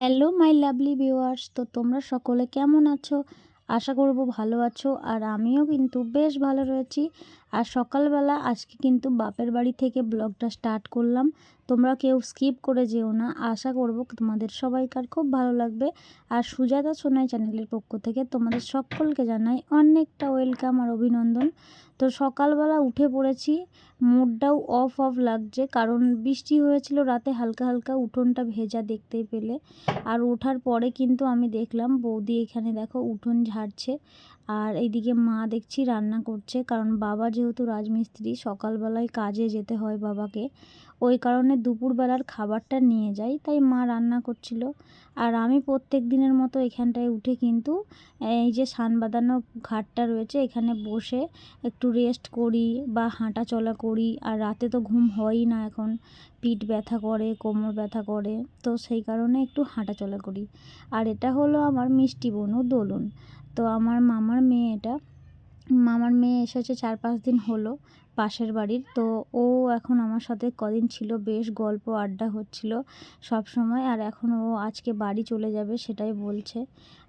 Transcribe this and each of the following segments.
Hello my lovely viewers তো তোমরা সকলে কেমন আছো? আশা করব ভালো আছো। আর আমিও কিন্তু বেশ ভালো রয়েছি। আর সকালবেলা আজকে কিন্তু বাপের বাড়ি থেকে ব্লগটা স্টার্ট করলাম। তোমরা কেউ স্কিপ করে যেও না। আশা করব তোমাদের সবাইকার খুব ভালো লাগবে। আর সুজাতা সোনাই চ্যানেলের পক্ষ থেকে তোমাদের সকলকে জানাই অনেকটা ওয়েলকাম আর অভিনন্দন। তো সকালবেলা উঠে পড়েছি। মুডটাও অফ অফ লাগছে কারণ বৃষ্টি হয়েছিল রাতে হালকা হালকা উঠোনটা ভেজা দেখতেই পেলে। আর ওঠার পরে কিন্তু আমি দেখলাম বৌদি এখানে দেখো উঠোন ঝাড়ছে। আর এইদিকে মা দেখছি রান্না করছে, কারণ বাবা যেহেতু রাজমিস্ত্রি, সকালবেলায় কাজে যেতে হয় বাবাকে। ওই কারণে দুপুরবেলার খাবারটা নিয়ে যাই, তাই মা রান্না করছিল। আর আমি প্রত্যেক দিনের মতো এখানটায় উঠে কিন্তু এই যে সান বাঁধানো ঘাটটা রয়েছে, এখানে বসে একটু রেস্ট করি বা হাঁটা চলা করি। আর রাতে তো ঘুম হয়ই না এখন, পিঠ ব্যথা করে, কোমর ব্যথা করে, তো সেই কারণে একটু হাঁটা চলা করি। আর এটা হলো আমার মিষ্টি বোনও দোলন। তো আমার মামার মেয়ে এটা মামার মেয়ে এসেছে চার পাঁচ দিন হলো পাশের বাড়ির। তো ও এখন আমার সাথে কদিন ছিল, বেশ গল্প আড্ডা হচ্ছিল সব সময়। আর এখন ও আজকে বাড়ি চলে যাবে সেটাই বলছে।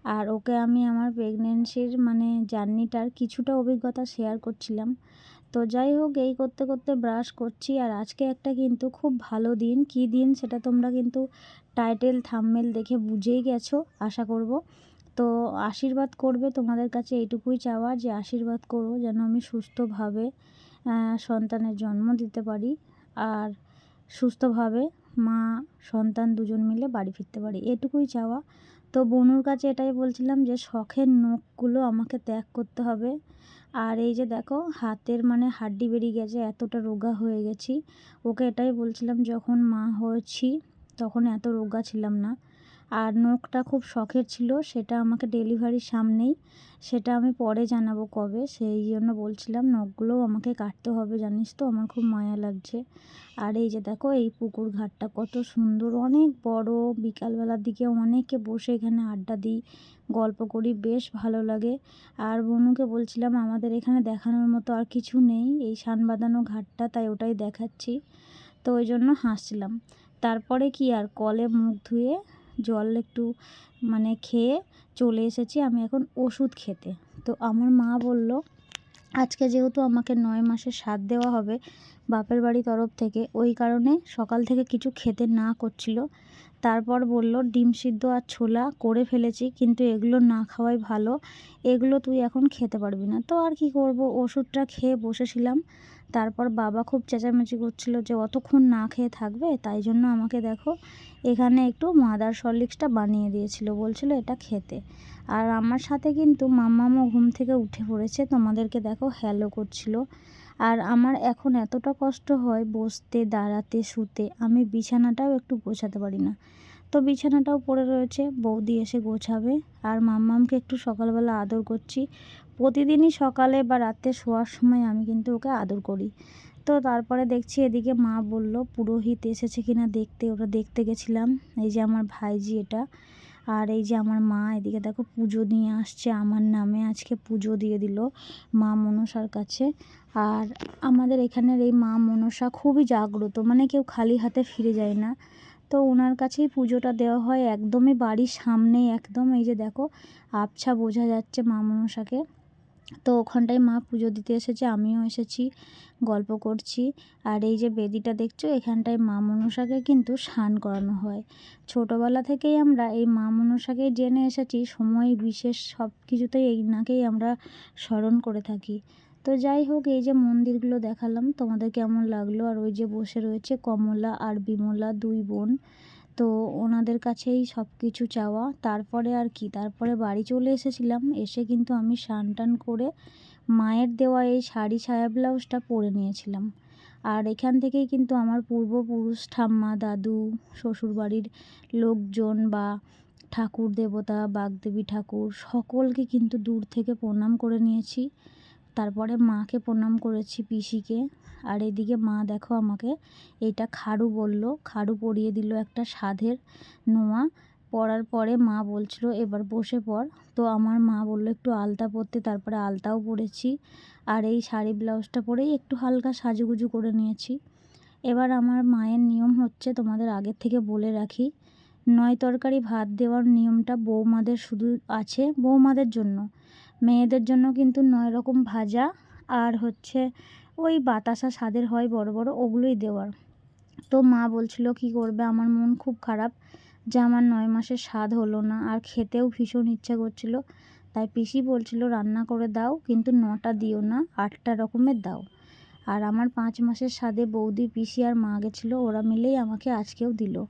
আর ওকে আমি আমার প্রেগনেন্সির মানে জার্নিটার কিছুটা অভিজ্ঞতা শেয়ার করছিলাম। তো যাই হোক, এই করতে করতে ব্রাশ করছি। আর আজকে একটা কিন্তু খুব ভালো দিন। কি দিন সেটা তোমরা কিন্তু টাইটেল থামমেল দেখে বুঝেই গেছো, আশা করব। তো আশীর্বাদ করবে তোমাদের কাছে এইটুকুই চাওয়া যে আশীর্বাদ করো যেন আমি সুস্থভাবে সন্তানের জন্ম দিতে পারি আর সুস্থভাবে মা, সন্তান দুজন মিলে বাড়ি ফিরতে পারি। এটুকুই চাওয়া। তো বনুর কাছে এটাই বলছিলাম যে শখের নখগুলো আমাকে ত্যাগ করতে হবে। আর এই যে দেখো, হাতের মানে হাড্ডি বেরিয়ে গেছে, এতটা রোগা হয়ে গেছি। ওকে এটাই বলছিলাম, যখন মা হয়েছি, তখন এত রোগা ছিলাম না। আর নখটা খুব শখের ছিল, সেটা আমাকে ডেলিভারির সামনেই, সেটা আমি পরে জানাব কবে। সেই জন্য বলছিলাম নখগুলোও আমাকে কাটতে হবে, জানিস তো? আমার খুব মায়া লাগছে। আর এই যে দেখো, এই পুকুর ঘাটটা কত সুন্দর, অনেক বড়। বিকালবেলার দিকে অনেকে বসে এখানে আড্ডা দিই, গল্প করি, বেশ ভালো লাগে। আর বনুকে বলছিলাম, আমাদের এখানে দেখানোর মতো আর কিছু নেই, এই সান বাঁধানো ঘাটটা, তাই ওটাই দেখাচ্ছি। তো ওই জন্য হাসছিলাম। তারপরে কি আর, কলে মুখ ধুয়ে জল একটু মানে খেয়ে চলে এসেছি আমি এখন ওষুধ খেতে। তো আমার মা বলল, আজকে যেহেতু আমাকে নয় মাসে সাত দেওয়া হবে বাপের বাড়ি তরফ থেকে, ওই কারণে সকাল থেকে কিছু খেতে না করছিল। তারপর বলল, ডিম সিদ্ধ আর ছোলা করে ফেলেছি, কিন্তু এগুলো না খাওয়াই ভালো। এগুলো তুই এখন খেতে পারবি না। তো আর কি করব? ওষুধটা খেয়ে বসেছিলাম। তারপর বাবা খুব চেঁচামেচি করছিল যে, অতক্ষণ না খেয়ে থাকবে, তাই জন্য আমাকে দেখো, এখানে একটু মাদার সরলিক্সটা বানিয়ে দিয়েছিল। বলছিল, এটা খেতে। আর আমার সাথে কিন্তু মাম্মামও ঘুম থেকে উঠে পড়েছে। তোমাদেরকে দেখো হ্যালো করছিল। আর আমার এখন এতটা কষ্ট হয় বসতে, দাঁড়াতে, শুতে, আমি বিছানাটাও একটু গোছাতে পারি না। তো বিছানাটাও পড়ে রয়েছে, বৌদি এসে গোছাবে। আর মাম্মামকে একটু সকালবেলা আদর করছি। প্রতিদিনই সকালে বা রাতে শোয়ার সময় আমি কিন্তু ওকে আদর করি। তো তারপরে দেখছি এদিকে মা বলল, পুরোহিত এসেছে কিনা দেখতে, ওটা দেখতে গেছিলাম। এই যে আমার ভাইজি এটা। আর এই যে আমার মা এদিকে দেখো পুজো নিয়ে আসছে, আমার নামে আজকে পুজো দিয়ে দিল মা মনসার কাছে। আর আমাদের এখানের এই মা মনসা খুবই জাগ্রত মানে কেউ খালি হাতে ফিরে যায় না। তো ওনার কাছেই পুজোটা দেওয়া হয়, একদমই বাড়ির সামনেই একদম, এই যে দেখো, আবছা বোঝা যাচ্ছে মা মনসাকে। তো ওখানটায় মা পুজো দিতে এসেছে, আমিও এসেছি, গল্প করছি। আর এই যে বেদিটা দেখছ, এখানটায় মা মনসাকে কিন্তু স্নান করানো হয়। ছোটোবেলা থেকেই আমরা এই মা মনসাকে জেনে এসেছি, সময় বিশেষ সব কিছুতেই এই নাকেই আমরা স্মরণ করে থাকি। তো যাই হোক, এই যে মন্দিরগুলো দেখালাম, তোমাদের কেমন লাগল? আর ওই যে বসে রয়েছে কমলা আর বিমলা দুই বোন। তো ওনাদের কাছেই সব কিছু চাওয়া। তারপরে আর কি, তারপরে বাড়ি চলে এসেছিলাম। এসে কিন্তু আমি স্নান টান করে মায়ের দেওয়া এই শাড়ি ছায়া ব্লাউজটা পরে নিয়েছিলাম। আর এখান থেকেই কিন্তু আমার পূর্বপুরুষ, ঠাম্মা, দাদু, শ্বশুরবাড়ির লোকজন বা ঠাকুর দেবতা, বাগদেবী ঠাকুর, সকলকে কিন্তু দূর থেকে প্রণাম করে নিয়েছি। তারপরে মাকে প্রণাম করেছি পিসিকে। আর এদিকে মা দেখো আমাকে এটা খাড়ু বলল, খাড়ু পরিয়ে দিল একটা সাধের নোয়া। পরার পরে মা বলছিল, এবার বসে পড় তো আমার মা বলল, একটু আলতা পরতে। তারপরে আলতাও পরেছি। আর এই শাড়ি ব্লাউজটা পরেই একটু হালকা সাজুগুজু করে নিয়েছি। এবার আমার মায়ের নিয়ম হচ্ছে তোমাদের আগের থেকে বলে রাখি নয় তরকারি ভাত দেওয়ার নিয়মটা বৌমাদের শুধু আছে বৌমাদের জন্য। মেয়েদের জন্য কিন্তু নয় রকম ভাজা আর হচ্ছে ওই বাতাসা স্বাদের হয় বড় বড় ওগুলোই দেওয়ার। তো মা বলছিল, কি করবে? আমার মন খুব খারাপ যে আমার নয় মাসের স্বাদ হলো না। আর খেতেও ভীষণ ইচ্ছা করছিল। তাই পিসি বলছিল, রান্না করে দাও, কিন্তু নটা দিও না, আটটা রকমের দাও। আর আমার পাঁচ মাসের স্বাদে বৌদি, পিসি আর মা গেছিল, ওরা মিলেই আমাকে আজকেও দিল।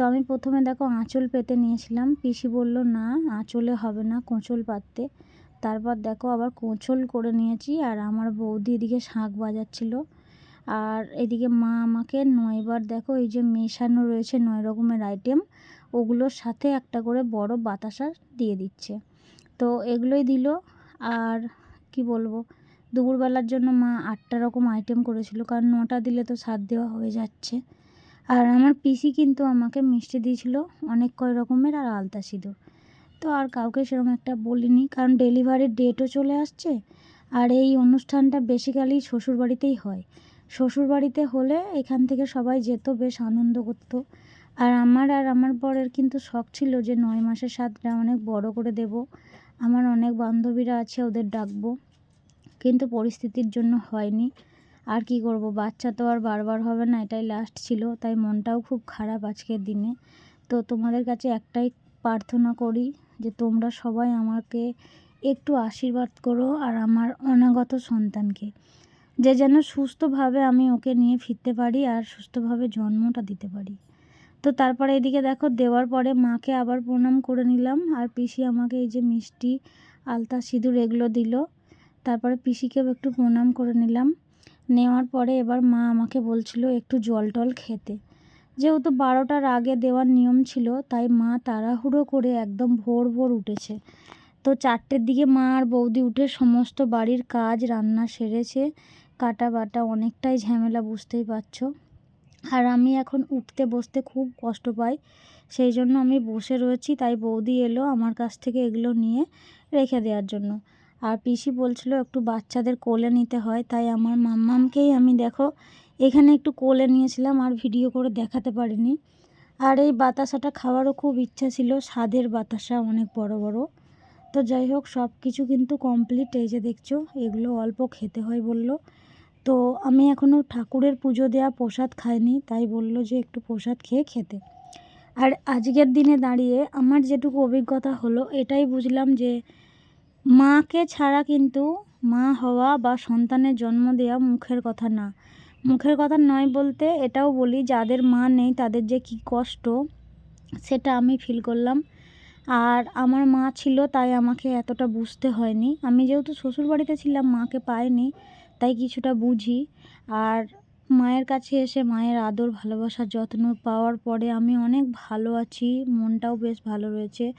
তো আমি প্রথমে দেখো আঁচল পেতে নিয়েছিলাম। পিসি বলল, না, আঁচলে হবে না কোঁচল পাততে। তারপর দেখো আবার কোঁচল করে নিয়েছি আর আমার বৌদি এদিকে শাঁখ বাজাচ্ছিল। আর এদিকে মা আমাকে নয়বার দেখো এই যে মেশানো রয়েছে নয় রকমের আইটেম ওগুলোর সাথে একটা করে বড় বাতাসা দিয়ে দিচ্ছে। তো এগুলোই দিল। আর কি বলব, দুপুরবেলার জন্য মা আটটা রকম আইটেম করেছিল, কারণ নটা দিলে তো সাত দেওয়া হয়ে যাচ্ছে। আর আমার পিসি কিন্তু আমাকে মিষ্টি দিয়েছিল অনেক কয় রকমের আর আলতা সিঁদুর। তো আর কাউকে সেরকম একটা বলিনি, কারণ ডেলিভারির ডেটও চলে আসছে আর এই অনুষ্ঠানটা বেসিক্যালি শ্বশুরবাড়িতেই হয়। শ্বশুরবাড়িতে হলে এখান থেকে সবাই যেত, বেশ আনন্দ করতো। আর আমার আর আমার বরের কিন্তু শখ ছিল যে নয় মাসের স্বাদটা অনেক বড় করে দেব, আমার অনেক বান্ধবীরা আছে ওদের ডাকবো, কিন্তু পরিস্থিতির জন্য হয়নি। আর কি করব? বাচ্চা তো আর বারবার হবে না, এটাই লাস্ট ছিল। তাই মনটাও খুব খারাপ আজকের দিনে। তো তোমাদের কাছে একটাই প্রার্থনা করি যে তোমরা সবাই আমাকে একটু আশীর্বাদ করো আর আমার অনাগত সন্তানকে। যে যেন সুস্থভাবে আমি ওকে নিয়ে ফিরতে পারি আর সুস্থভাবে জন্মটা দিতে পারি। তো তারপরে এদিকে দেখো, দেওয়ার পরে মাকে আবার প্রণাম করে নিলাম। আর পিসি আমাকে এই যে মিষ্টি, আলতা, সিঁদুর এগুলো দিল। তারপরে পিসিকেও একটু প্রণাম করে নিলাম। নেওয়ার পরে এবার মা আমাকে বলছিল একটু জল টল খেতে। যেহেতু বারোটার আগে দেওয়ার নিয়ম ছিল, তাই মা তাড়াহুড়ো করে একদম ভোর ভোর উঠেছে। তো চারটের দিকে মা আর বৌদি উঠে সমস্ত বাড়ির কাজ রান্না সেরেছে। কাটা বাটা অনেকটাই ঝামেলা, বুঝতেই পারছ। আর আমি এখন উঠতে বসতে খুব কষ্ট পাই, সেই জন্য আমি বসে রয়েছি, তাই বৌদি এলো আমার কাছ থেকে এগুলো নিয়ে রেখে দেওয়ার জন্য। আর পিসি বলছিল একটু বাচ্চাদের কোলে নিতে হয়, তাই আমার মাম্মামকেই আমি দেখো এখানে একটু কোলে নিয়েছিলাম আর ভিডিও করে দেখাতে পারিনি। আর এই বাতাসাটা খাওয়ারও খুব ইচ্ছা ছিল, স্বাদের বাতাসা অনেক বড় বড়। তো যাই হোক, সব কিছু কিন্তু কমপ্লিট এই যে দেখছ, এগুলো অল্প খেতে হয় বলল। তো আমি এখনও ঠাকুরের পুজো দেওয়া প্রসাদ খাইনি, তাই বলল যে একটু প্রসাদ খেয়ে খেতে। আর আজকের দিনে দাঁড়িয়ে আমার যেটুকু অভিজ্ঞতা হলো, এটাই বুঝলাম যে মাকে ছাড়া কিন্তু মা হওয়া বা সন্তানের জন্ম দেওয়া মুখের কথা না। মুখের কথা নয় বলতে এটাও বলি, যাদের মা নেই তাদের যে কী কষ্ট, সেটা আমি ফিল করলাম। আর আমার মা ছিল তাই আমাকে এতটা বুঝতে হয়নি। আমি যেহেতু শ্বশুরবাড়িতে ছিলাম, মাকে পাইনি, তাই কিছুটা বুঝি। আর মায়ের কাছে এসে মায়ের আদর, ভালোবাসার যত্ন পাওয়ার পরে আমি অনেক ভালো আছি, মনটাও বেশ ভালো রয়েছে।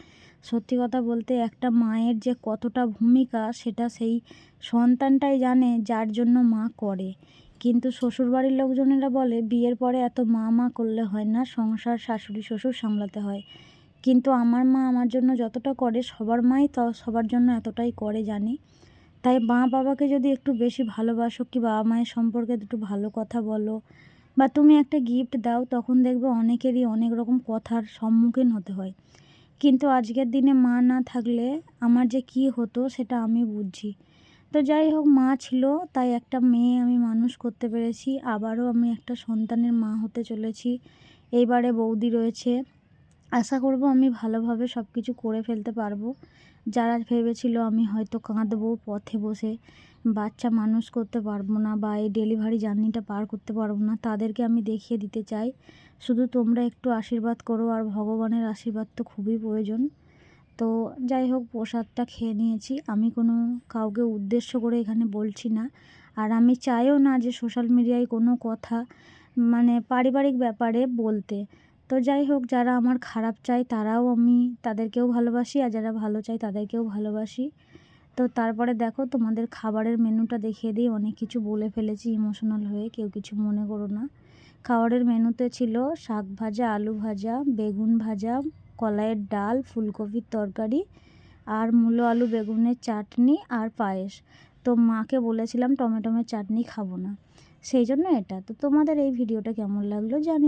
সত্যি কথা বলতে একটা মায়ের যে কতটা ভূমিকা, সেটা সেই সন্তানটাই জানে যার জন্য মা করে। কিন্তু শ্বশুরবাড়ির লোকজনেরা বলে, বিয়ের পরে এত মা মা করলে হয় না, সংসার শাশুড়ি শ্বশুর সামলাতে হয়। কিন্তু আমার মা আমার জন্য যতটা করে, সবার মাই তো সবার জন্য এতটাই করে জানি। তাই মা বাবাকে যদি একটু বেশি ভালোবাসো কি বাবা মায়ের সম্পর্কে একটু ভালো কথা বলো, বা তুমি একটা গিফট দাও, তখন দেখবে অনেকেরই অনেক রকম কথার সম্মুখীন হতে হয়। কিন্তু আজকের দিনে মা না থাকলে আমার যে কি হতো সেটা আমি বুঝছি। তো যাই হোক, মা ছিল, তাই একটা মেয়ে আমি মানুষ করতে পেরেছি। আবারও আমি একটা সন্তানের মা হতে চলেছি। এইবারে বৌদি রয়েছে। আশা করব আমি ভালোভাবে সব কিছু করে ফেলতে পারব। যারা ভেবেছিল আমি হয়তো কাঁদবো পথে বসে, বাচ্চা মানুষ করতে পারব না বা এই ডেলিভারি জার্নিটা পার করতে পারব না, তাদেরকে আমি দেখিয়ে দিতে চাই। শুধু তোমরা একটু আশীর্বাদ করো আর ভগবানের আশীর্বাদ তো খুবই প্রয়োজন। তো যাই হোক, প্রসাদটা খেয়ে নিয়েছি। আমি কোনো কাউকে উদ্দেশ্য করে এখানে বলছি না। আর আমি চাইও না যে সোশ্যাল মিডিয়ায় কোনো কথা মানে পারিবারিক ব্যাপারে বলতে। তো যাই হোক, যারা আমার খারাপ চায় তারাও আমি তাদেরকেও ভালোবাসি, আর যারা ভালো চায় তাদেরকেও ভালোবাসি। তো তারপরে দেখো, তোমাদের খাবারের মেনুটা দেখিয়ে দিই। অনেক কিছু বলে ফেলেছি ইমোশনাল হয়ে, কেউ কিছু মনে করো না। খাবারের মেনুতে ছিল শাক ভাজা, আলু ভাজা, বেগুন ভাজা, কলাইয়ের ডাল, ফুলকপির তরকারি, আর মূলো আলু, বেগুনের চাটনি আর পায়েস। তো মাকে বলেছিলাম, টমেটোমের চাটনি খাব না। সেই জন্য এটা। তো তোমাদের এই ভিডিওটা কেমন লাগল জানি